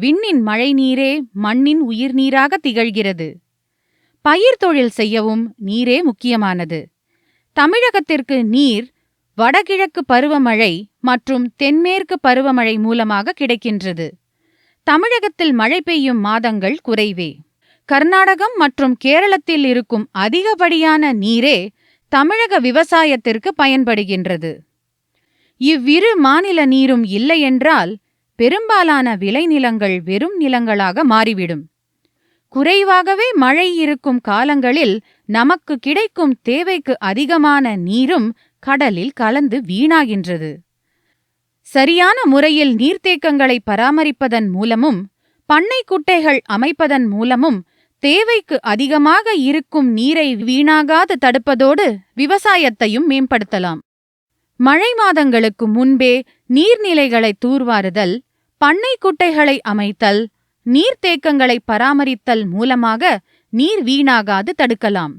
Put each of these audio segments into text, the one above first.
விண்ணின் மழைநீரே மண்ணின் உயிர்நீராக திகழ்கிறது. பயிர் தொழில் செய்யவும் நீரே முக்கியமானது. தமிழகத்திற்கு நீர் வடகிழக்கு பருவமழை மற்றும் தென்மேற்கு பருவமழை மூலமாக கிடைக்கின்றது. தமிழகத்தில் மழை பெய்யும் மாதங்கள் குறைவே. கர்நாடகம் மற்றும் கேரளத்தில் இருக்கும் அதிகப்படியான நீரே தமிழக விவசாயத்திற்கு பயன்படுகின்றது. இவ்விரு மாநில நீரும் இல்லையென்றால் பெரும்பாலான விளைநிலங்கள் வெறும் நிலங்களாக மாறிவிடும். குறைவாகவே மழை இருக்கும் காலங்களில் நமக்கு கிடைக்கும் தேவைக்கு அதிகமான நீரும் கடலில் கலந்து வீணாகின்றது. சரியான முறையில் நீர்த்தேக்கங்களை பராமரிப்பதன் மூலமும் பண்ணை குட்டைகள் அமைப்பதன் மூலமும் தேவைக்கு அதிகமாக இருக்கும் நீரை வீணாகாது தடுப்பதோடு விவசாயத்தையும் மேம்படுத்தலாம். மழை மாதங்களுக்கு முன்பே நீர்நிலைகளை தூர்வாருதல் பண்ணை குட்டைகளை அமைத்தல் நீர்த்தேக்கங்களை பராமரித்தல் மூலமாக நீர் வீணாகாது தடுக்கலாம்.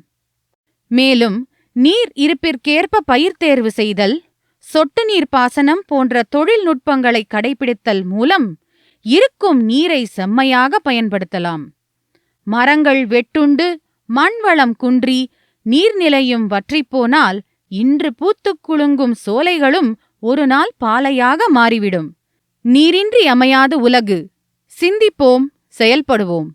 மேலும் நீர் இருப்பிற்கேற்ப பயிர் தேர்வு செய்தல் சொட்டு நீர் பாசனம் போன்ற தொழில்நுட்பங்களை கடைபிடித்தல் மூலம் இருக்கும் நீரை செம்மையாக பயன்படுத்தலாம். மரங்கள் வெட்டுண்டு மண்வளம் குன்றி நீர்நிலையும் வற்றிப்போனால் இன்று பூத்துக் குலுங்கும் சோலைகளும் ஒரு நாள் பாலையாக மாறிவிடும். நீரின்றி அமையாது உலகு. சிந்திப்போம் செயல்படுவோம்.